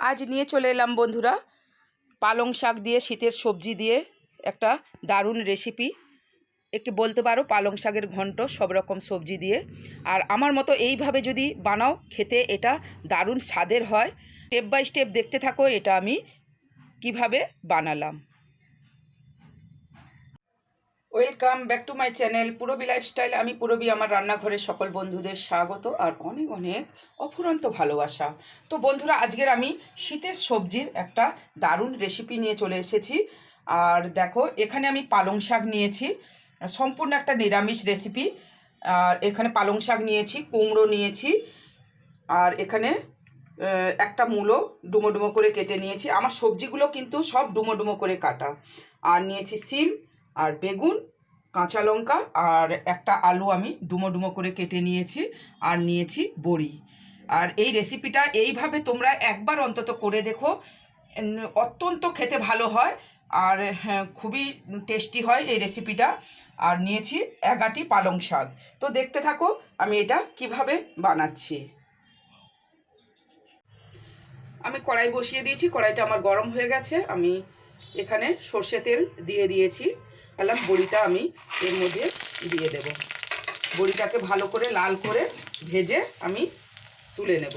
আজ নিয়ে চলে এলাম বন্ধুরা। পালং শাক দিয়ে, শীতের সবজি দিয়ে একটা দারুণ রেসিপি একটু বলতে পারো, পালং শাকের ঘন্ট, সব রকম সবজি দিয়ে। আর আমার মতো এইভাবে যদি বানাও, খেতে এটা দারুণ স্বাদের হয়। স্টেপ বাই স্টেপ দেখতে থাকো, এটা আমি কীভাবে বানালাম। Welcome back to my channel Purbi lifestyle. আমি পুরবি, আমার রান্নাঘরের সকল বন্ধুদের স্বাগত আর অনেক অনেক অফুরন্ত ভালোবাসা। তো বন্ধুরা, আজকের আমি শীতের সবজির একটা দারুণ রেসিপি নিয়ে চলে এসেছি। আর দেখো, এখানে আমি পালং শাক নিয়েছি। সম্পূর্ণ একটা নিরামিষ রেসিপি আর এখানে পালং শাক নিয়েছি, কুমড়ো নিয়েছি। আর এখানে একটা মূলো ডুমো ডুমো করে কেটে নিয়েছি। আমার সবজিগুলো কিন্তু সব ডুমো ডুমো করে কাটা। আর নিয়েছি সিম আর বেগুন, কাঁচা লঙ্কা আর একটা আলু আমি ডুমো ডুমো করে কেটে নিয়েছি আর নিয়েছি বড়ি। আর এই রেসিপিটা এইভাবে তোমরা একবার অন্তত করে দেখো। অত্যন্ত খেতে ভালো হয় আর হ্যাঁ খুবই টেস্টি হয় এই রেসিপিটা আর নিয়েছি এগাটি পালং শাক। তো দেখতে থাকো আমি এটা কীভাবে বানাচ্ছি। আমি কড়াই বসিয়ে দিয়েছি, কড়াইটা আমার গরম হয়ে গেছে। আমি এখানে সর্ষে তেল দিয়ে দিয়েছি। তাহলে বড়িটা আমি এর মধ্যে দিয়ে দেব। বড়িটাকে ভালো করে লাল করে ভেজে আমি তুলে নেব।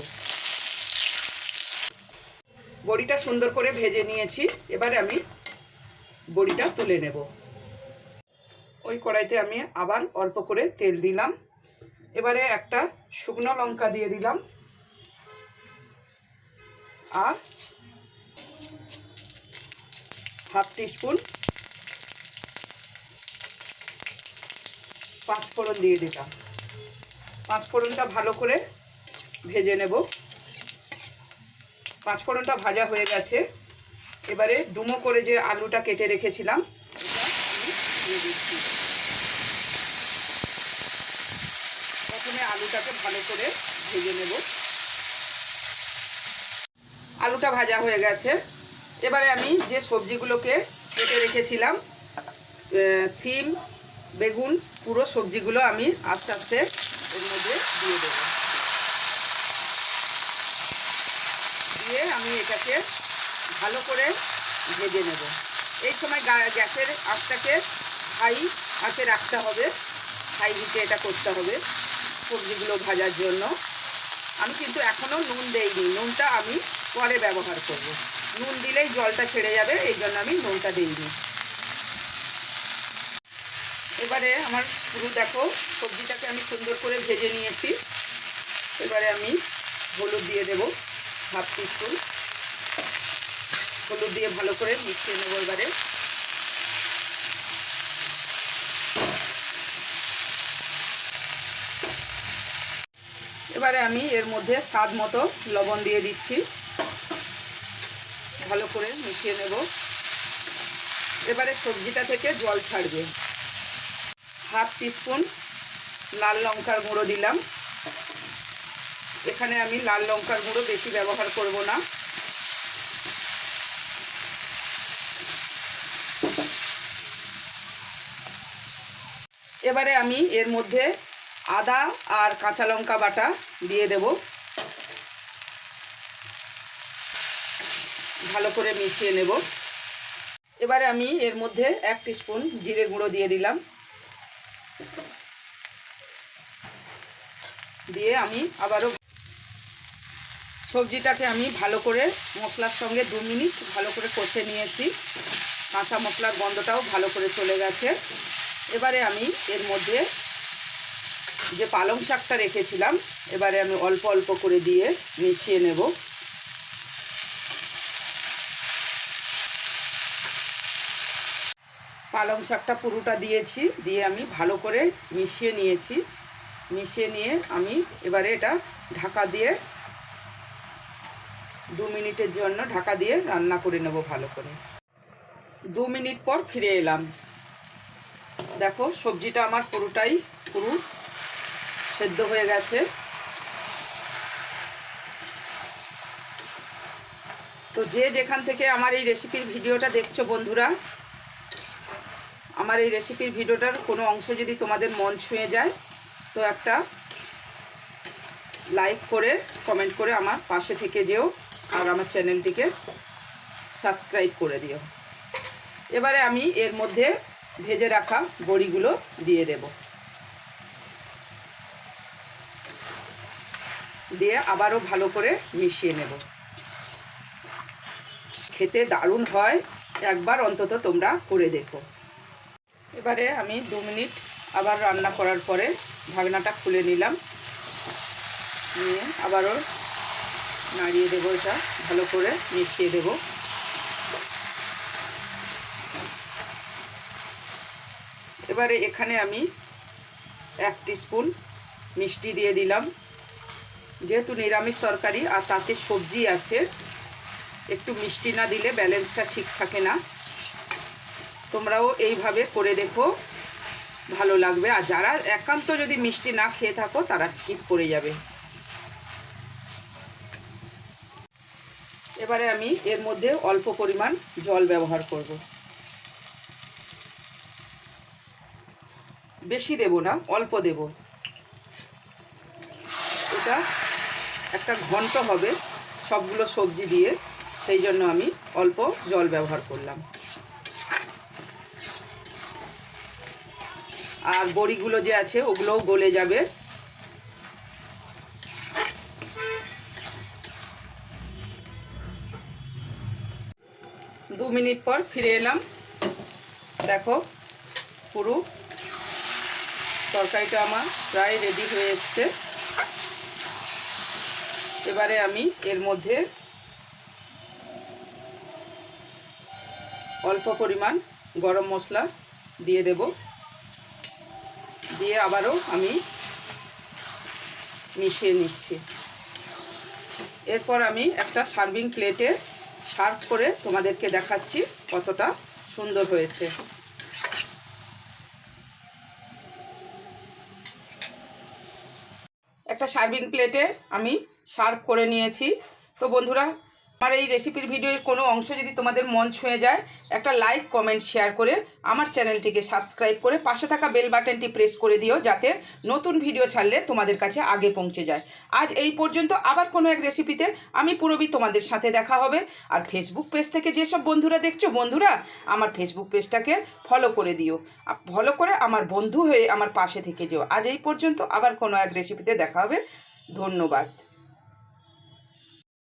বড়িটা সুন্দর করে ভেজে নিয়েছি, এবারে আমি বড়িটা তুলে নেব। ওই কড়াইতে আমি আবার অল্প করে তেল দিলাম। এবারে একটা শুকনো লঙ্কা দিয়ে দিলাম। আর হাফ টিস্পুন পাঁচ ফোড়ন দিয়ে দিলাম। পাঁচ ফোড়নটা ভালো করে ভেজে নেব। পাঁচ ফোড়নটা ভাজা হয়ে গেছে। এবারে ডুমো করে যে আলুটা কেটে রেখেছিলাম এটা আমি দিয়ে দিচ্ছি। প্রথমে আলুটাকে ভালো করে ভেজে নেব। আলুটা ভাজা হয়ে গেছে। এবারে আমি যে সবজিগুলোকে কেটে রেখেছিলাম সিম, বেগুন পুরো সবজিগুলো আমি আস্তে আস্তে এর মধ্যে দিয়ে দেব। দিয়ে আমি এটাকে ভালো করে ভেজে নেব। এই সময় গ্যাসের আঁচটাকে হাই আঁচে রাখতে হবে। হাই হিটে এটা করতে হবে সবজিগুলো ভাজার জন্য। আমি কিন্তু এখনও নুন দেইনি। নুনটা আমি পরে ব্যবহার করব। নুন দিলেই জলটা ছেড়ে যাবে, এই জন্য আমি নুনটা দিইনি। এবারে আমার পুরো দেখো সবজিটাকে আমি সুন্দর করে ভেজে নিয়েছি। এবারে আমি হলুদ দিয়ে দেব হাফ টিস্পুন। হলুদ দিয়ে ভালো করে মিশিয়ে নেব এবারে। এবারে আমি এর মধ্যে স্বাদ মতো লবণ দিয়ে দিচ্ছি। ভালো করে মিশিয়ে নেব। এবারে সবজিটা থেকে জল ছাড়বে। হাফ টিস্পুন লাল লঙ্কার গুঁড়ো দিলাম। এখানে আমি লাল লঙ্কার গুঁড়ো বেশি ব্যবহার করব না। এবারে আমি এর মধ্যে আদা আর কাঁচা লঙ্কা বাটা দিয়ে দেব। ভালো করে মিশিয়ে নেব। এবারে আমি এর মধ্যে এক স্পুন জিরে গুঁড়ো দিয়ে দিলাম। দিয়ে আমি আবারও সবজিটাকে আমি ভালো করে মশলার সঙ্গে দু মিনিট ভালো করে কষে নিয়েছি। কাঁচা মশলার গন্ধটাও ভালো করে চলে গেছে। এবারে আমি এর মধ্যে যে পালং শাকটা রেখেছিলাম, এবারে আমি অল্প অল্প করে দিয়ে মিশিয়ে নেব। পালং শাকটা পুরোটা দিয়েছি, দিয়ে আমি ভালো করে মিশিয়ে নিয়েছি। মিশিয়ে নিয়ে আমি এবারে এটা ঢাকা দিয়ে দু মিনিটের জন্য ঢাকা দিয়ে রান্না করে নেব ভালো করে। দু মিনিট পর ফিরে এলাম। দেখো, সবজিটা আমার পুরোটাই পুরো সেদ্ধ হয়ে গেছে। তো যে যেখান থেকে আমার এই রেসিপির ভিডিওটা দেখছ বন্ধুরা আমার এই রেসিপির ভিডিওটার কোনো অংশ যদি তোমাদের মন ছুঁয়ে যায়, তো একটা লাইক করে কমেন্ট করে আমার পাশে থেকে যেও আর আমার চ্যানেলটিকে সাবস্ক্রাইব করে দিও। এবারে আমি এর মধ্যে ভেজে রাখা বড়িগুলো দিয়ে দেব। দিয়ে আবারও ভালো করে মিশিয়ে নেব। খেতে দারুণ হয়, একবার অন্তত তোমরা করে দেখো। এবারে আমি দু মিনিট আবার রান্না করার পরে ঢাকনাটা খুলে নিলাম। নিয়ে আবারও নাড়িয়ে দেবো এটা, ভালো করে মিশিয়ে দেব। এবারে এখানে আমি এক স্পুন মিষ্টি দিয়ে দিলাম। যেহেতু নিরামিষ তরকারি আর তাতে সবজি আছে, একটু মিষ্টি না দিলে ব্যালেন্সটা ঠিক থাকে না। তোমরাও এইভাবে করে দেখো। ভালো লাগবে। আর যারা একান্ত যদি মিষ্টি না খেয়ে থাকো, তারা স্কিপ করে যাবে। এবারে আমি এর মধ্যে অল্প পরিমাণ জল ব্যবহার করব। বেশি দেব না, অল্প দেব। এটা একটা ঘন্ট হবে সবগুলো সবজি দিয়ে, সেই জন্য আমি অল্প জল ব্যবহার করলাম। আর বড়িগুলো যে আছে, ওগুলোও গলে যাবে। দু মিনিট পর ফিরে এলাম। দেখো, পুরো তরকারিটা আমার প্রায় রেডি হয়ে এসছে। এবারে আমি এর মধ্যে অল্প পরিমাণ গরম মশলা দিয়ে দেব। দিয়ে আবারও আমি মিশিয়ে নিচ্ছি। এরপর আমি একটা সার্ভিং প্লেটে সার্ভ করে তোমাদেরকে দেখাচ্ছি কতটা সুন্দর হয়েছে। একটা সার্ভিং প্লেটে আমি সার্ভ করে নিয়েছি। তো বন্ধুরা আমার এই রেসিপির ভিডিওর কোনো অংশ যদি তোমাদের মন ছুঁয়ে যায়, একটা লাইক কমেন্ট শেয়ার করে আমার চ্যানেলটিকে সাবস্ক্রাইব করে পাশে থাকা বেল বাটনটি প্রেস করে দিও যাতে নতুন ভিডিও ছাড়লে তোমাদের কাছে আগে পৌঁছে যায়। আজ এই পর্যন্ত আবার কোনো এক রেসিপিতে আমি পুরবি তোমাদের সাথে দেখা হবে। আর ফেসবুক পেজ থেকে যেসব বন্ধুরা দেখছ, বন্ধুরা, আমার ফেসবুক পেজটাকে ফলো করে দিও। ফলো করে আমার বন্ধু হয়ে আমার পাশে থেকে যেও। আজ এই পর্যন্ত আবার কোনো এক রেসিপিতে দেখা হবে। ধন্যবাদ।